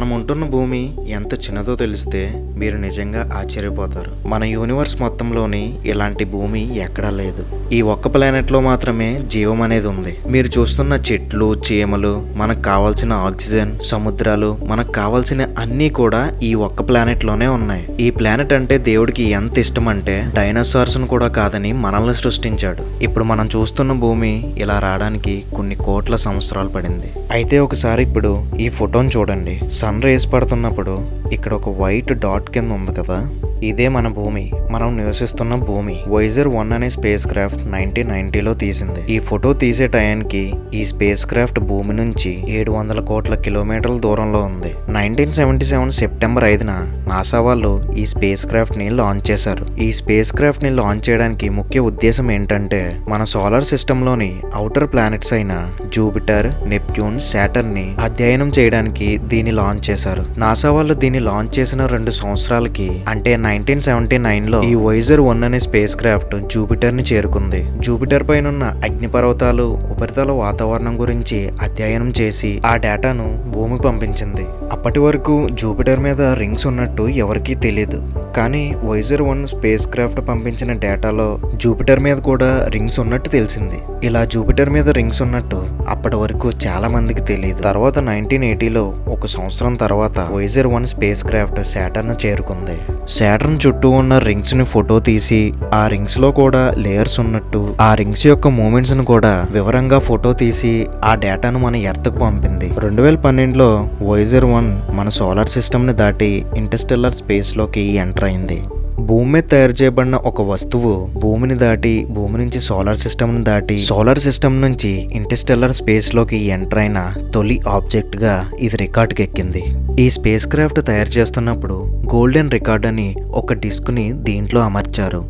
మనం ఉంటున్న భూమి ఎంత చిన్నదో తెలిస్తే మీరు నిజంగా ఆశ్చర్యపోతారు. మన యూనివర్స్ మొత్తంలోని ఇలాంటి భూమి ఎక్కడా లేదు. ఈ ఒక్క ప్లానెట్లో మాత్రమే జీవం అనేది ఉంది. మీరు చూస్తున్న చెట్లు చీమలు మనకు కావాల్సిన ఆక్సిజన్ సముద్రాలు మనకు కావాల్సిన అన్నీ కూడా ఈ ఒక్క ప్లానెట్లోనే ఉన్నాయి. ఈ ప్లానెట్ అంటే దేవుడికి ఎంత ఇష్టం అంటే డైనోసార్స్ కూడా కాదని మనల్ని సృష్టించాడు. ఇప్పుడు మనం చూస్తున్న భూమి ఇలా రావడానికి కొన్ని కోట్ల సంవత్సరాలు పడింది. అయితే ఒకసారి ఇప్పుడు ఈ ఫోటోని చూడండి. సన్ రేస్ పడుతున్నప్పుడు ఇక్కడ ఒక వైట్ డాట్ కింద ఉంది కదా? ఇదే మన భూమి. మనం నివసిస్తున్న భూమి. వైజర్ వన్ అనే స్పేస్ క్రాఫ్ట్ నైన్టీన్ నైన్టీలో తీసింది. ఈ ఫోటో తీసే టయానికి ఈ స్పేస్ క్రాఫ్ట్ భూమి నుంచి ఏడు వందల కోట్ల కిలోమీటర్ల దూరంలో ఉంది. నైన్టీన్ సెవెంటీ సెవెన్ సెప్టెంబర్ ఐదున నాసా వాళ్ళు ఈ స్పేస్ క్రాఫ్ట్ని లాంచ్ చేశారు. ఈ స్పేస్ క్రాఫ్ట్ని లాంచ్ చేయడానికి ముఖ్య ఉద్దేశం ఏంటంటే మన సోలార్ సిస్టమ్లోని అవుటర్ ప్లానెట్స్ అయిన జూపిటర్ నెప్ట్యూన్ శాటర్న్ని అధ్యయనం చేయడానికి దీన్ని లాంచ్ చేశారు. నాసా వాళ్ళు దీన్ని లాంచ్ చేసిన రెండు సంవత్సరాలకి అంటే నైన్టీన్ సెవెంటీ నైన్లో ఈ వైజర్ వన్ అనే స్పేస్ క్రాఫ్ట్ జూపిటర్ని చేరుకుంది. జూపిటర్ పైనున్న అగ్నిపర్వతాలు ఉపరితల వాతావరణం గురించి అధ్యయనం చేసి ఆ డేటాను భూమికి పంపించింది. అప్పటి వరకు జూపిటర్ మీద రింగ్స్ ఉన్నట్టు ఎవరికీ తెలియదు కానీ వైజర్ వన్ స్పేస్ క్రాఫ్ట్ పంపించిన డేటాలో జూపిటర్ మీద కూడా రింగ్స్ ఉన్నట్టు తెలిసింది. ఇలా జూపిటర్ మీద రింగ్స్ ఉన్నట్టు అప్పటి వరకు చాలా మందికి తెలియదు తర్వాత నైన్టీన్ ఎయిటీలో ఒక సంవత్సరం తర్వాత Voyager one spacecraft Saturn చేరుకుంది. శాటర్న్ చుట్టూ ఉన్న రింగ్స్ని ఫోటో తీసి ఆ రింగ్స్లో కూడా లేయర్స్ ఉన్నట్టు ఆ రింగ్స్ యొక్క మూమెంట్స్ను కూడా వివరంగా ఫోటో తీసి ఆ డేటాను మన ఎర్త్కు పంపింది. రెండు వేల పన్నెండులో వైజర్ వన్ మన సోలార్ సిస్టమ్ని దాటి ఇంటర్స్టెల్లర్ స్పేస్లోకి ఎంటర్ అయింది. భూమి మీద తయారు చేయబడిన ఒక వస్తువు భూమిని దాటి భూమి నుంచి సోలార్ సిస్టమ్ దాటి సోలార్ సిస్టమ్ నుంచి ఇంటర్స్టెల్లర్ స్పేస్లోకి ఎంటర్ అయిన తొలి ఆబ్జెక్ట్గా ఇది రికార్డుకి ఎక్కింది. ఈ స్పేస్ క్రాఫ్ట్ తయారు చేస్తున్నప్పుడు గోల్డెన్ రికార్డ్ అని ఒక డిస్క్ని దీంట్లో అమర్చారు.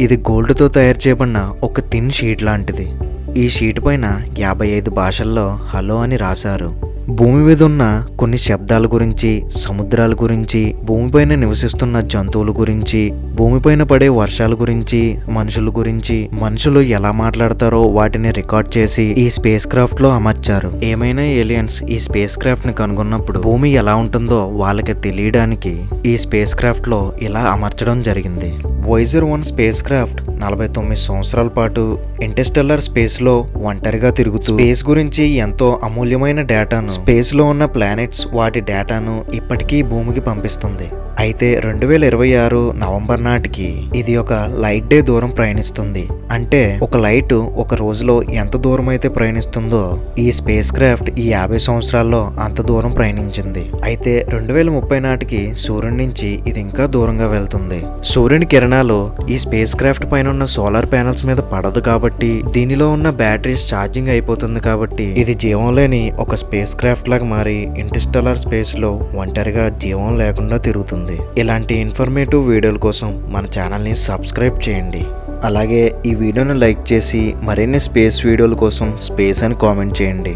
ఇది గోల్డ్తో తయారు చేయబడిన ఒక థిన్ షీట్ లాంటిది. ఈ షీట్ పైన యాభై ఐదు భాషల్లో హలో అని రాశారు. భూమి మీద ఉన్న కొన్ని శబ్దాల గురించి సముద్రాల గురించి భూమిపైన నివసిస్తున్న జంతువుల గురించి భూమిపైన పడే వర్షాల గురించి మనుషుల గురించి మనుషులు ఎలా మాట్లాడతారో వాటిని రికార్డ్ చేసి ఈ స్పేస్ క్రాఫ్ట్లో అమర్చారు. ఏమైనా ఏలియన్స్ ఈ స్పేస్ క్రాఫ్ట్ని కనుగొన్నప్పుడు భూమి ఎలా ఉంటుందో వాళ్ళకి తెలియడానికి ఈ స్పేస్ క్రాఫ్ట్లో ఇలా అమర్చడం జరిగింది. వైజర్ వన్ స్పేస్ క్రాఫ్ట్ నలభై తొమ్మిది సంవత్సరాల పాటు ఇంటెస్టెల్లర్ స్పేస్లో ఒంటరిగా తిరుగుతూ స్పేస్ గురించి ఎంతో అమూల్యమైన డేటాను స్పేస్లో ఉన్న ప్లానెట్స్ వాటి డేటాను ఇప్పటికీ భూమికి పంపిస్తుంది. అయితే రెండు వేల ఇరవై ఆరు నవంబర్ నాటికి ఇది ఒక లైట్ డే దూరం ప్రయాణిస్తుంది. అంటే ఒక లైట్ ఒక రోజులో ఎంత దూరం అయితే ప్రయాణిస్తుందో ఈ స్పేస్ క్రాఫ్ట్ ఈ యాభై సంవత్సరాల్లో అంత దూరం ప్రయాణించింది. అయితే రెండు వేల ముప్పై నాటికి సూర్యుడి నుంచి ఇది ఇంకా దూరంగా వెళ్తుంది. సూర్యుని కిరణాలు ఈ స్పేస్ క్రాఫ్ట్ పైన ఉన్న సోలార్ ప్యానల్స్ మీద పడదు కాబట్టి దీనిలో ఉన్న బ్యాటరీస్ ఛార్జింగ్ అయిపోతుంది కాబట్టి ఇది జీవం లేని ఒక స్పేస్ క్రాఫ్ట్ లాగా మారి ఇంటర్స్టెలర్ స్పేస్లో ఒంటరిగా జీవం లేకుండా తిరుగుతుంది. ఇలాంటి ఇన్ఫర్మేటివ్ వీడియోల కోసం మన ఛానల్ని సబ్స్క్రైబ్ చేయండి. అలాగే ఈ వీడియోను లైక్ చేసి మరిన్ని స్పేస్ వీడియోల కోసం స్పేస్ అని కామెంట్ చేయండి.